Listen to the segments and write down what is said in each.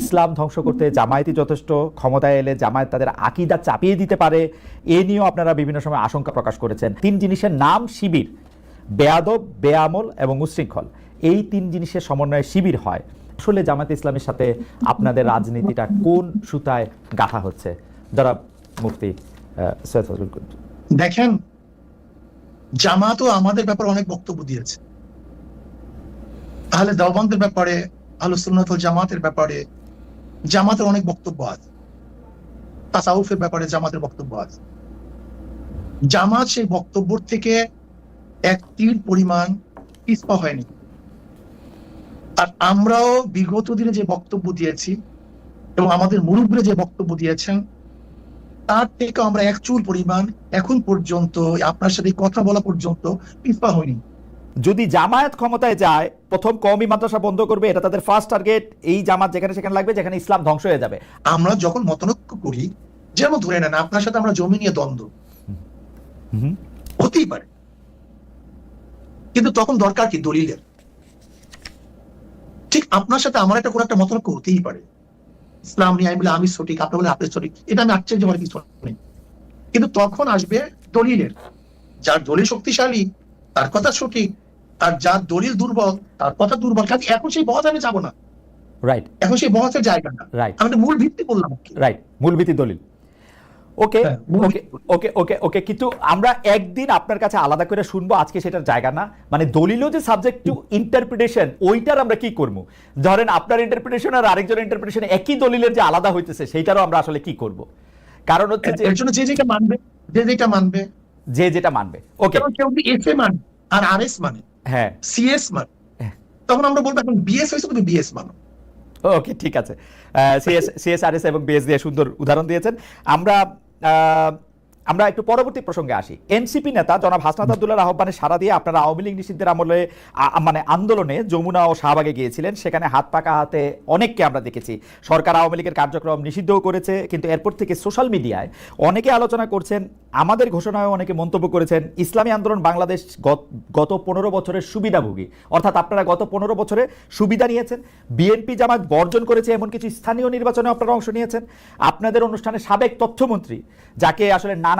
ইসলাম ধ্বংস করতে জামায়াতই যথেষ্ট ক্ষমতায় এলে জামায়াত তাদের আকিদা চাপিয়ে দিতে পারে, এ নিয়েও আপনারা বিভিন্ন সময় আশঙ্কা প্রকাশ করেছেন। তিন জিনিসের নাম শিবির, বেয়াদব বেআমল এবং উশৃঙ্খল। এই তিন জিনিসের সমন্বয়ে শিবির হয়। আসলে জামায়াত ইসলামের সাথে আপনাদের রাজনীতিটা কোন সুতায় গাঁথা হচ্ছে? যারা ফজলুল দেখেন, জামাতও আমাদের ব্যাপারে অনেক বক্তব্য দিয়েছে। তাহলে দেওবন্দের ব্যাপারে আলো সুন্নতল জামাতের ব্যাপারে জামাতের অনেক বক্তব্য আছে। তাসাউফের ব্যাপারে জামাতের বক্তব্য আছে। জামাত সেই বক্তব্য থেকে এক তীর পরিমাণ পিছপা হয়নি। আর আমরাও বিগত দিনে যে বক্তব্য দিয়েছি এবং আমাদের মুরব্বীরা যে বক্তব্য দিয়েছেন, তার থেকে আমরা এক চুল পরিমাণ এখন পর্যন্ত আপনার সাথে কথা বলা পর্যন্ত পিছপা হয়নি। যদি জামায়াত ক্ষমতায় যায় প্রথম কওমি মাদ্রাসা বন্ধ করবে এটা তাদের ফার্স্ট টার্গেট এই জামাত যেখানে সেখানে লাগবে যেখানে ইসলাম ধ্বংস হয়ে যাবে। আমরা যখন মতনৈক্য করি যেমন ধরে নেন আপনার সাথে আমরা জমি নিয়ে দ্বন্দ্ব। হতেই পারে। কিন্তু তখন দরকার কি? দলিলের। ঠিক আপনার সাথে আমার একটা কোনো একটা মতনৈক্য হতেই পারে। ইসলাম নিয়ে আমি বলে আমি সঠিক আপনি বলে আপনি সঠিক। এটা আমি আশ্চর্য হওয়ার কিছু নেই। কিন্তু তখন আসবে দলিলের। যার দলিল শক্তিশালী তার কথা সঠিক আর যার দলিল দুর্বল তার কথা দুর্বল কাজে এখন সেই বহত আমি যাব না। রাইট এখন সেই জায়গা না। রাইট আমি মূল ভিত্তি বললাম। রাইট মূলভিত্তি দলিল। ওকে ওকে ওকে ওকে ওকে কিন্তু আমরা একদিন আপনার কাছে আলাদা করে শুনব আজকে সেটার জায়গা না। মানে দলিলও যে সাবজেক্ট টু ইন্টারপ্রিটেশন ওইটার আমরা কি করব? ধরেন আপনার ইন্টারপ্রিটেশন আর আরেকজনের ইন্টারপ্রিটেশন একই দলিলের যে আলাদা হইতেছে সেইটারও আমরা আসলে কি করব? কারণ হচ্ছে যে এর জন্য যে যেটা মানবে যে যেটা মানবে। যে যেটা মানবে। ওকে কেউ যদি এফ এ মানে আর আর এস মানে? হ্যাঁ। সিএস মানে? হ্যাঁ। তখন আমরা বলব এখন বিএস হয়েছে তুমি বিএস মানো। ওকে ঠিক আছে। সিএস আর এস এবং বিএস দিয়ে সুন্দর উদাহরণ দিয়েছেন। আমরা আহ, আমরা একটু পরবর্তী প্রসঙ্গে আসি। এনসিপি নেতা জনাব হাসনাত আব্দুল্লাহর আহ্বানে সারা দিয়ে আপনারা আওয়ামী লীগ নিষিদ্ধের আমলে মানে আন্দোলনে যমুনা ও শাহবাগে গিয়েছিলেন। সেখানে হাত পাকা হাতে অনেককে আমরা দেখেছি। সরকার আওয়ামী লীগের কার্যক্রম নিষিদ্ধও করেছে, কিন্তু এরপর থেকে সোশ্যাল মিডিয়ায় অনেকে আলোচনা করছেন, আমাদের ঘোষণায় অনেকে মন্তব্য করেছেন, ইসলামী আন্দোলন বাংলাদেশ গত পনেরো বছরের সুবিধাভোগী। অর্থাৎ আপনারা গত পনেরো বছরে সুবিধা নিয়েছেন বিএনপি জামাত বর্জন করেছে, এমন কিছু স্থানীয় নির্বাচনে আপনারা অংশ নিয়েছেন। আপনাদের অনুষ্ঠানে সাবেক তথ্যমন্ত্রী, যাকে আসলে নানা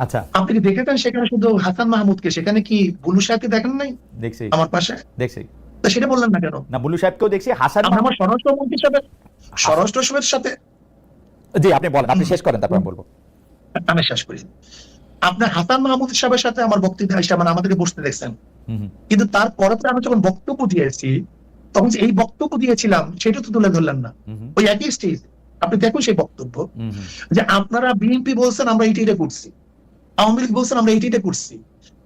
আচ্ছা। আপনি কি দেখেছেন সেখানে শুধু হাসান মাহমুদকে সেখানে কি বুলু সাহেবকে দেখেন নাই? দেখছি। আমার পাশে? দেখছি। সেটা বললেন না কেন? না বুলু সাহেবকেও দেখছি হাসান আমরা স্বরাষ্ট্রমন্ত্রীর সাথে স্বরাষ্ট্র সাথে জি আপনি বলেন আপনি শেষ করেন তারপর আমি বলব। আমি শেষ করি। আপনার হাসান মাহমুদ সাহেবের সাথে আমার বক্তৃতা এসে মানে আমাদেরকে বসতে দেখছেন। কিন্তু তারপরে তো আমি যখন বক্তব্য দিয়েছি তখন যে এই বক্তব্য দিয়েছিলাম সেটা তো তুলে ধরলেন না। ওই একই স্টেজ। আপনি দেখুন সেই বক্তব্য। যে আপনারা বিএনপি বলছেন আমরা এইটা এটা করছি। আওয়ামী লীগ বলছেন আমরা এইটা এটা করছি।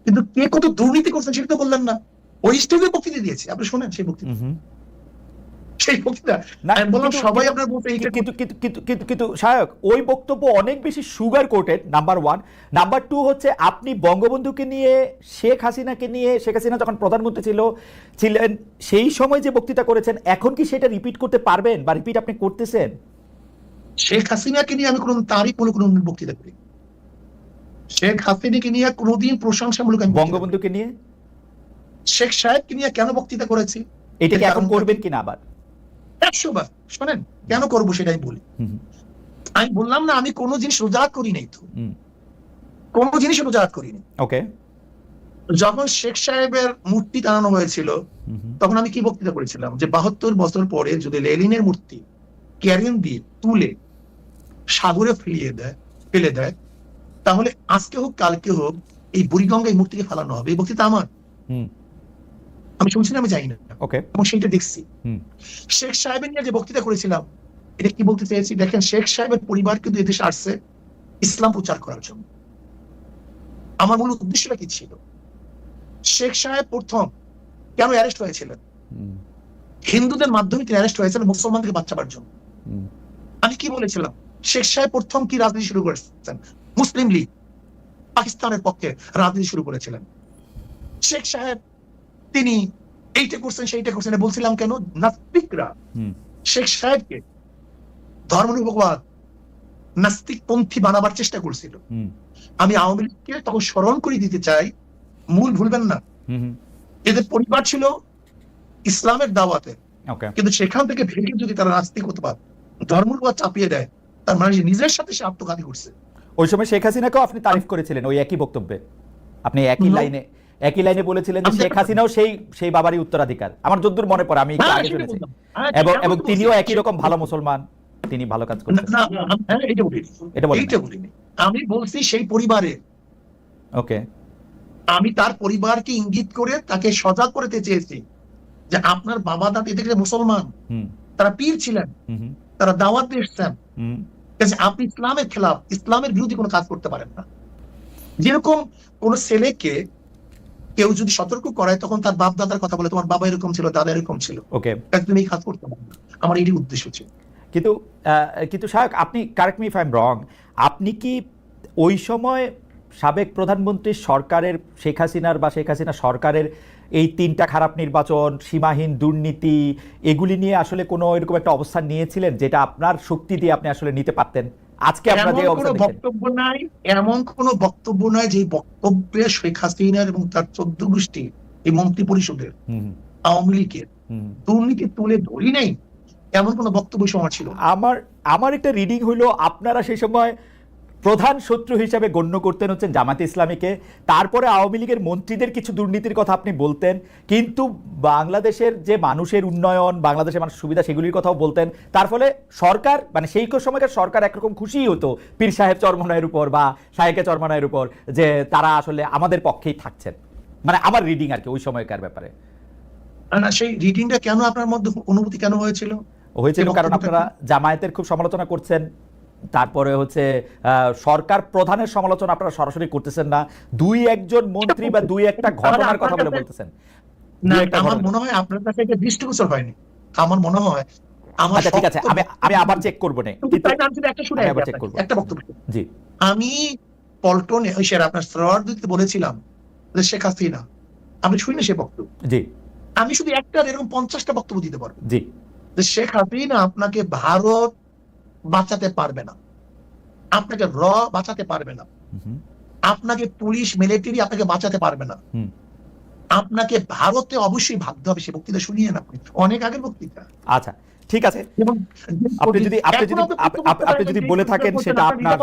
কিন্তু কে কত দুর্নীতি করছেন সেটা তো বললেন না। ওই স্টেজে বক্তৃতা দিয়েছি। আপনি শোনেন সেই বক্তৃতা। হুম হুম। সেই বক্তৃতা। আমি বললাম সবাই আপনার বলতে এইটা কিন্তু কিন্তু কিন্তু কিন্তু কিন্তু ওই বক্তব্য অনেক বেশি sugar coated number one number two হচ্ছে আপনি বঙ্গবন্ধুকে নিয়ে শেখ হাসিনাকে নিয়ে শেখ হাসিনা যখন প্রধানমন্ত্রী ছিল ছিলেন সেই সময় যে বক্তৃতা করেছেন এখন কি সেটা রিপিট করতে পারবেন? বা রিপিট আপনি করতেছেন? শেখ হাসিনাকে নিয়ে আমি কোনো তারিখ বলে কোনো বক্তৃতা করি শেখ হাসিনাকে নিয়ে কোনোদিন প্রশংসামূলক বঙ্গবন্ধুকে নিয়ে? শেখ সাহেবকে নিয়ে কেন বক্তৃতা করেছি? এটা কি এখন করবেন কিনা আবার? একশো বার শোনেন কেন করব সেটাই বলি। আমি বললাম না আমি কোনো জিনিস রোজাত করি নাই তো। কোনো জিনিস রোজাত করিনি ওকে। যখন শেখ সাহেবের মূর্তি টানানো হয়েছিল তখন আমি কি বক্তৃতা করেছিলাম? যে বাহাত্তর বছর পরে যদি লেলিনের মূর্তি ক্যারিন দিয়ে তুলে সাগরে ফেলিয়ে দেয় ফেলে দেয় তাহলে আজকে হোক কালকে হোক এই বুড়িগঙ্গা এই মূর্তিকে ফেলানো হবে। এই বক্তৃতা আমার। আমি শুনছি না আমি জানি না। ওকে। এবং সেইটা দেখছি। শেখ সাহেবের নিয়ে যে বক্তৃতা করেছিলাম এটা কি বলতে চেয়েছি দেখেন শেখ সাহেবের পরিবার কিন্তু এদেশে আসছে ইসলাম প্রচার করার জন্য। আমার মূল উদ্দেশ্যটা কি ছিল? শেখ সাহেব প্রথম কেন অ্যারেস্ট হয়েছিলেন? হিন্দুদের মাধ্যমে তিনি অ্যারেস্ট হয়েছিলেন মুসলমানদেরকে বাচ্চাবার জন্য। আমি কি বলেছিলাম? শেখ সাহেব প্রথম কি রাজনীতি শুরু করেছেন? মুসলিম লীগ পাকিস্তানের পক্ষে রাজনীতি শুরু করেছিলেন। শেখ সাহেব তিনি এইটা করছেন সেইটা করছেন বলছিলাম কেন? নাস্তিকরা। শেখ সাহেবকে ধর্মনিরপবাদ নাস্তিক পন্থী বানাবার চেষ্টা করছিল। আমি আওয়ামী লীগকে তখন স্মরণ করে দিতে চাই মূল ভুলবেন না। এদের পরিবার ছিল ইসলামের দাওয়াতে। কিন্তু সেখান থেকে ভেঙে যদি তারা নাস্তিকতাবাদ ধর্মবাদ চাপিয়ে দেয় তার মানে নিজের সাথে সে আত্মঘাতী করছে। ওই সময় শেখ হাসিনাকেও আপনি তারিফ করেছিলেন ওই একই বক্তব্যে। আপনি একই লাইনে একই লাইনে বলেছিলেন যে শেখ হাসিনাও সেই সেই বাবারই উত্তরাধিকার। আমার যদ্দূর মনে পড়ে আমি আগে শুনেছি। হ্যাঁ, এবং এবং তিনিও বলছি। একই রকম ভালো মুসলমান তিনি ভালো কাজ করছেন। এটা বলিনি। আমি বলছি সেই পরিবারে ওকে। আমি তার পরিবারকে ইঙ্গিত করে তাকে সজাগ করতে চেয়েছি যে আপনার বাবা দাদি থেকে মুসলমান। হুম। তারা পীর ছিলেন। তারা দাওয়াত কাজে আপনি ইসলামের খেলাফ ইসলামের বিরোধী কোনো কাজ করতে পারেন না। যেরকম কোন ছেলেকে কেউ যদি সতর্ক করায় তখন তার বাপ দাদার কথা বলে তোমার বাবা এরকম ছিল দাদা এরকম ছিল। ওকে তুমি এই কাজ করতে পারো না। আমার এটি উদ্দেশ্য ছিল। কিন্তু কিন্তু সাহেব আপনি correct me if I am wrong আপনি কি ওই সময় সাবেক প্রধানমন্ত্রী সরকারের শেখ হাসিনার বা শেখ হাসিনা সরকারের এই তিনটা খারাপ নির্বাচন সীমাহীন দুর্নীতি এগুলি নিয়ে আসলে কোনো এরকম একটা অবস্থান নিয়েছিলেন যেটা আপনার শক্তি দিয়ে আপনি আসলে নিতে পারতেন? আজকে এমন যে বক্তব্য নাই এমন কোনো বক্তব্য নাই যে বক্তব্যে শেখ হাসিনার এবং তার চোদ্দ গোষ্ঠী এই মন্ত্রী পরিষদের আওয়ামী লীগের দুর্নীতি তুলে ধরি নাই এমন কোনো বক্তব্য সময় ছিল আমার আমার একটা রিডিং হইল আপনারা সেই সময় প্রধান শত্রু হিসাবে গণ্য করতেন হচ্ছেন জামাতে ইসলামীকে। তারপরে আওয়ামী লীগের মন্ত্রীদের কিছু দুর্নীতির কথা আপনি বলতেন। কিন্তু বাংলাদেশের যে মানুষের উন্নয়ন বাংলাদেশের মানুষের সুবিধা সেগুলির কথাও বলতেন। তার ফলে সরকার মানে সেই সময়কার সরকার একরকম খুশি হতো পীর সাহেব চরমনায়ের উপর বা সাহেকে চরমনায়ের উপর যে তারা আসলে আমাদের পক্ষেই থাকছেন। মানে আমার রিডিং আর কি ওই সময়কার ব্যাপারে। না সেই রিডিংটা কেন আপনার মধ্যে অনুভূতি কেন হয়েছিল? হয়েছিল কারণ আপনারা জামায়াতের খুব সমালোচনা করছেন। তারপরে হচ্ছে আহ, সরকার প্রধানের সমালোচনা আপনারা সরাসরি করতেছেন না। দুই একজন মন্ত্রী বা দুই একটা ঘটনার কথা বলে বলতেছেন। না আমার মনে হয় আপনার কাছে এটা দৃষ্টিগোচর হয়নি। আমার মনে হয় আমার আচ্ছা ঠিক আছে আমি আমি আবার চেক করব না। একটা শুনে আবার আপনাকে, করব। একটা বক্তব্য জি। আমি পল্টনে ওই স্যার আপনার বলেছিলাম যে শেখ হাসিনা আমি শুনি না সে বক্তব্য? জি। আমি শুধু একটা এরকম পঞ্চাশটা বক্তব্য দিতে পারব। জি। যে শেখ হাসিনা আপনাকে ভারত বাঁচাতে পারবে না। আপনাকে র বাঁচাতে পারবে না। আপনাকে পুলিশ মিলিটারি আপনাকে বাঁচাতে পারবে না। আপনাকে ভারতে অবশ্যই ভাবতে হবে সে বক্তৃতা শুনিয়ে না আপনি। অনেক আগের বক্তৃতা। আচ্ছা ঠিক আছে। আপনি যদি আপনি যদি আপনি আপ- আপ- আপনি যদি বলে থাকেন সেটা আপনার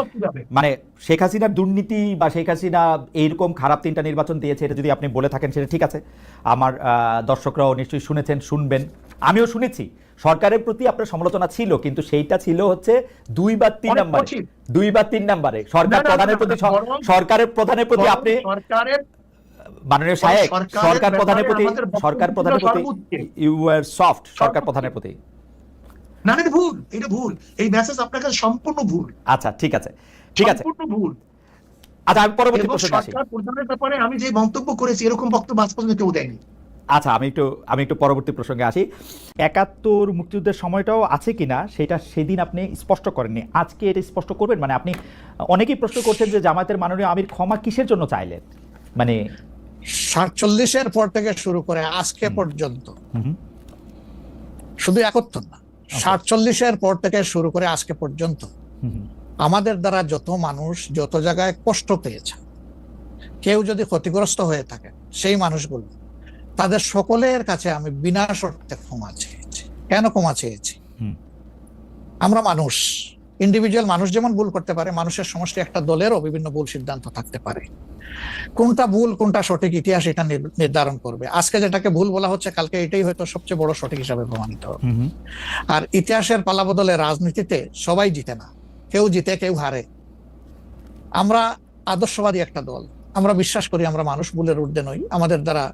মানে শেখ হাসিনার দুর্নীতি বা শেখ হাসিনা এইরকম খারাপ তিনটা নির্বাচন দিয়েছে এটা যদি আপনি বলে থাকেন সেটা ঠিক আছে। আমার আহ, দর্শকরাও নিশ্চয়ই শুনেছেন শুনবেন। আমিও শুনেছি সরকারের প্রতি আপনার সমালোচনা ছিল কিন্তু সেইটা ছিল হচ্ছে দুই বা তিন নাম্বারে। দুই বা তিন নাম্বারে। সরকার প্রধানের প্রতি সরকারের প্রধানের প্রতি আপনি সরকারের মাননীয় সাহেব সরকার প্রধানের প্রতি সরকার প্রধানের প্রতি ইউ আর সফট সরকার প্রধানের প্রতি। না না, এটা ভুল এটা ভুল। এই মেসেজ আপনার কাছে সম্পূর্ণ ভুল। আচ্ছা ঠিক আছে। ঠিক আছে। সম্পূর্ণ ভুল। আচ্ছা আমি পরবর্তী প্রশ্নে আসি। সরকার প্রধানের ব্যাপারে আমি যে মন্তব্য করেছি এরকম বক্তব্য আজ পর্যন্ত কেউ দেয়নি। আচ্ছা আমি একটু আমি একটু পরবর্তী প্রসঙ্গে আসি। একাত্তর মুক্তিযুদ্ধের সময়টাও আছে কিনা সেটা সেদিন আপনি স্পষ্ট করেননি। আজকে এটা স্পষ্ট করবেন? মানে আপনি অনেকেই প্রশ্ন করছেন যে জামায়াতের মাননীয় আমির ক্ষমা কিসের জন্য চাইলেন? মানে সাতচল্লিশের পর থেকে শুরু করে আজকে পর্যন্ত। শুধু একত্তর না সাতচল্লিশের পর থেকে শুরু করে আজকে পর্যন্ত আমাদের দ্বারা যত মানুষ যত জায়গায় কষ্ট পেয়েছে কেউ যদি ক্ষতিগ্রস্ত হয়ে থাকে সেই মানুষগুলো তাদের সকলের কাছে আমি বিনা শর্তে ক্ষমা চেয়েছি। কেন ক্ষমা চেয়েছি? আমরা মানুষ। ইন্ডিভিজুয়াল মানুষ যেমন ভুল করতে পারে মানুষের সমষ্টি একটা দলেরও বিভিন্ন ভুল সিদ্ধান্ত থাকতে পারে। কোনটা ভুল কোনটা সঠিক ইতিহাস এটা নির্ধারণ করবে। আজকে যেটাকে ভুল বলা হচ্ছে কালকে এটাই হয়তো সবচেয়ে বড় সঠিক হিসাবে প্রমাণিত হবে। আর ইতিহাসের পালাবদলে রাজনীতিতে সবাই জিতে না। কেউ জিতে কেউ হারে। আমরা আদর্শবাদী একটা দল। আমরা বিশ্বাস করি আমরা মানুষ ভুলের ঊর্ধ্বে নই। আমাদের দ্বারা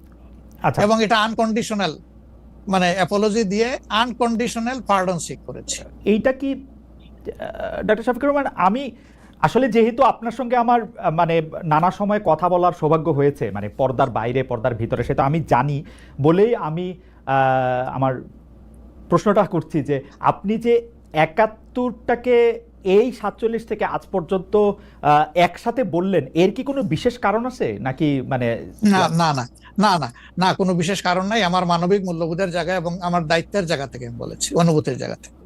এবং এটা আনকন্ডিশনাল মানে অ্যাপোলজি দিয়ে আনকন্ডিশনাল পার্ডন সিক করেছে। এইটা কি ডক্টর শফিকুর রহমান আমি আসলে যেহেতু আপনার সঙ্গে আমার মানে নানা সময় কথা বলার সৌভাগ্য হয়েছে মানে পর্দার বাইরে পর্দার ভিতরে সেটা আমি জানি বলেই আমি আমার প্রশ্নটা করছি যে আপনি যে একাত্তরটাকে এই সাতচল্লিশ থেকে আজ পর্যন্ত একসাথে বললেন এর কি কোনো বিশেষ কারণ আছে? নাকি মানে না না। না না না, কোনো বিশেষ কারণ নাই। আমার মানবিক মূল্যবোধের জায়গা এবং আমার দায়িত্বের জায়গা থেকে আমি বলেছি, অনুভূতির জায়গা থেকে।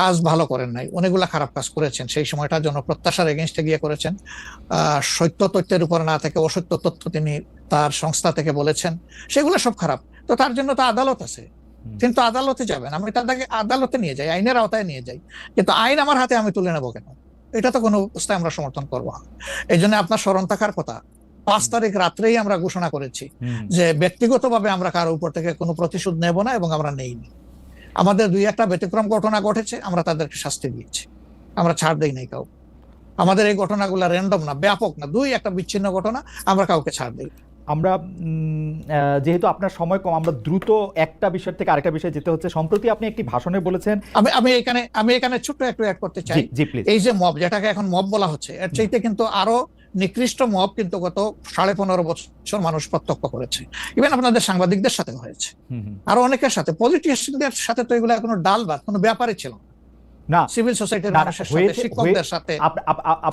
কাজ ভালো করেন নাই অনেকগুলা খারাপ কাজ করেছেন সেই সময়টা জনপ্রত্যাশার এগেনস্টে গিয়ে করেছেন। সত্য তথ্যের উপর না থেকে অসত্য তথ্য তিনি তার সংস্থা থেকে বলেছেন সেগুলো সব খারাপ। তো তার জন্য তো আদালত আছে। কিন্তু আদালতে যাবেন আমি তাদেরকে আদালতে নিয়ে যাই আইনের আওতায় নিয়ে যাই। কিন্তু আইন আমার হাতে আমি তুলে নেব কেন? এটা তো কোনো অবস্থায় আমরা সমর্থন করব না। এই জন্য আপনার স্মরণ থাকার কথা পাঁচ তারিখ রাত্রেই আমরা ঘোষণা করেছি। যে ব্যক্তিগতভাবে আমরা কারও উপর থেকে কোনো প্রতিশোধ নেব না এবং আমরা নেইনি। আমাদের দুই একটা ব্যতিক্রম ঘটনা ঘটেছে আমরা তাদেরকে শাস্তি দিয়েছি। আমরা ছাড় দেই নাই কাউ আমাদের এই ঘটনাগুলো র্যান্ডম না ব্যাপক না দুই একটা বিচ্ছিন্ন ঘটনা আমরা কাউকে ছাড় দিই আমরা যেহেতু আপনার সময় কম আমরা দ্রুত একটা বিষয় থেকে আরেকটা বিষয়ে যেতে হচ্ছে। সম্প্রতি আপনি একটি ভাষণে বলেছেন আমি আমি এখানে আমি এখানে ছোট্ট একটু অ্যাড করতে চাই। এই যে মব যেটাকে এখন মব বলা হচ্ছে এর চাইতে কিন্তু আরও নিকৃষ্ট মব কিন্তু গত সাড়ে পনেরো বছর মানুষ প্রত্যক্ষ করেছে। ইভেন আপনাদের সাংবাদিকদের সাথে হয়েছে। আরও অনেকের সাথে পলিটিশিয়ানদের সাথে তো এগুলো কোনো ডাল বা কোনো ব্যাপারই ছিল না। সিভিল সোসাইটির মানুষের সাথে শিক্ষকদের সাথে।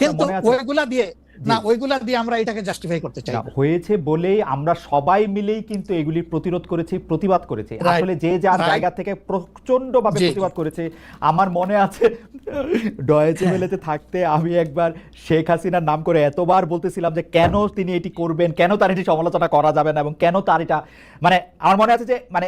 কিন্তু ওইগুলা দিয়ে। না ওইগুলা দিয়ে আমরা এটাকে জাস্টিফাই করতে চাই। হয়েছে বলেই আমরা সবাই মিলেই কিন্তু এগুলির প্রতিরোধ করেছি প্রতিবাদ করেছি আসলে যে যার জায়গা থেকে প্রচণ্ড ভাবে। প্রতিবাদ করেছে আমার মনে আছে ডয়েচে মেলেতে থাকতে আমি একবার শেখ হাসিনার নাম করে এতবার বলতেছিলাম যে কেন তিনি এটি করবেন কেন তার এটি সমালোচনা করা যাবে না এবং কেন তার এটা মানে আমার মনে আছে যে মানে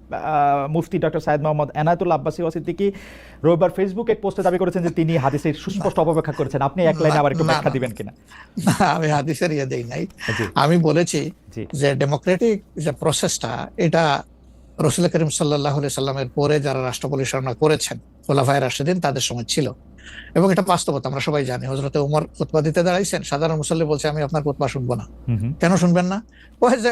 মুফতি ডক্টর সাইদ মোহাম্মদ এনায়তুল্লাহ আব্বাসী ওয়াসিদ্দিকি রবিবার ফেসবুক পোস্টে দাবি করেছেন যে তিনি হাদিসের সুস্পষ্ট অপব্যাখ্যা করেছেন। আপনি এক লাইনে আবার একটু ব্যাখ্যা দিবেন কিনা? আমি হাদিসের ইয়ে দেই নাই। আমি বলেছি যে ডেমোক্রেটিক যে প্রসেসটা এটা রসুল করিম সাল্লাহ সাল্লামের পরে যারা রাষ্ট্র পরিচালনা করেছেন খোলাফায় রাশেদিন তাদের সময় ছিল। এবং এটা বাস্তবতা আমরা সবাই জানি। হজরতে উমর খুতবা দিতে দাঁড়াইছেন। সাধারণ মুসল্লি বলছে আমি আপনার খুতবা শুনব না। কেন শুনবেন না? ওই যে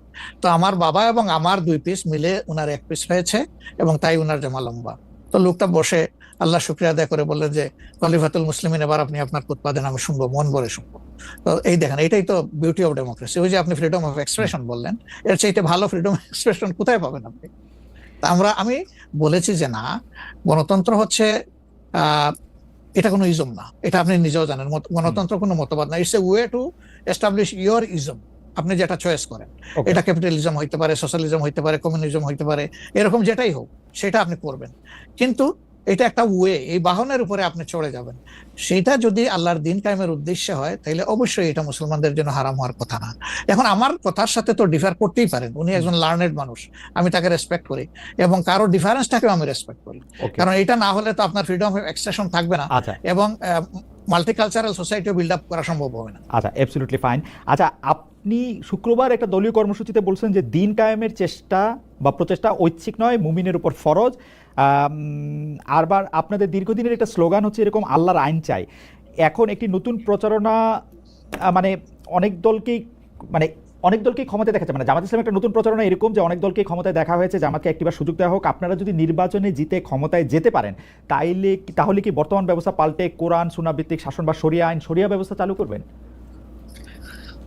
তো আমার বাবা এবং আমার দুই পিস মিলে উনার এক পিস হয়েছে এবং তাই উনার জামা লম্বা। তো লোকটা বসে আল্লাহ শুক্রিয়া আদায় করে বললেন যে, খলিফাতুল মুসলিমিন, এবার আপনি আপনার উৎপাদন আমি শুনব, মন ভরে শুনব। তো এই দেখেন এটাই তো বিউটি অফ ডেমোক্রেসি ওই যে আপনি ফ্রিডম অফ এক্সপ্রেশন বললেন, এর চাইতে ভালো ফ্রিডম অফ এক্সপ্রেশন কোথায় পাবেন আপনি? তা আমরা, আমি বলেছি যে না, গণতন্ত্র হচ্ছে এটা কোনো ইজম না। এটা আপনি নিজেও জানেন গণতন্ত্র কোনো মতবাদ না। It's a way to establish your ism আপনি যেটা চয়েস করেন। এটা ক্যাপিটালিজম হইতে পারে সোশ্যালিজম হইতে পারে কমিউনিজম হইতে পারে এরকম যেটাই হোক সেটা আপনি করবেন। কিন্তু এটা একটা ওয়ে এই বাহনের উপরে আপনি চড়ে যাবেন। সেটা যদি আল্লাহর দিন কায়েমের উদ্দেশ্যে হয় তাহলে অবশ্যই এটা মুসলমানদের জন্য হারাম হওয়ার কথা না। এখন আমার কথার সাথে তো ডিফার করতেই পারেন উনি একজন লার্নেড মানুষ আমি তাকে রেসপেক্ট করি এবং কারও ডিফারেন্সটাকেও আমি রেসপেক্ট করি। কারণ এটা না হলে তো আপনার ফ্রিডম অফ এক্সপ্রেশন থাকবে না। আচ্ছা। এবং মাল্টিকালচারাল সোসাইটিও বিল্ড আপ করা সম্ভব হবে না। আচ্ছা অ্যাবসলিউটলি ফাইন আচ্ছা আপনি শুক্রবার একটা দলীয় কর্মসূচিতে বলছেন যে দিন কায়েমের চেষ্টা বা প্রচেষ্টা ঐচ্ছিক নয়, মুমিনের উপর ফরজ। আরবার আপনাদের দীর্ঘদিনের একটা স্লোগান হচ্ছে এরকম আল্লাহর আইন চাই। এখন একটি নতুন প্রচারণা মানে অনেক দলকেই মানে অনেক দলকেই ক্ষমতায় দেখা যায় মানে জামাত ইসলাম একটা নতুন প্রচারণা এরকম যে অনেক দলকে ক্ষমতায় দেখা হয়েছে, জামাতকে একটিবার সুযোগ দেওয়া হোক। আপনারা যদি নির্বাচনে জিতে ক্ষমতায় যেতে পারেন, তাইলে তাহলে কি বর্তমান ব্যবস্থা পাল্টে কোরআন সুনাভিত্তিক শাসন বা শরিয়া আইন, শরিয়া ব্যবস্থা চালু করবেন?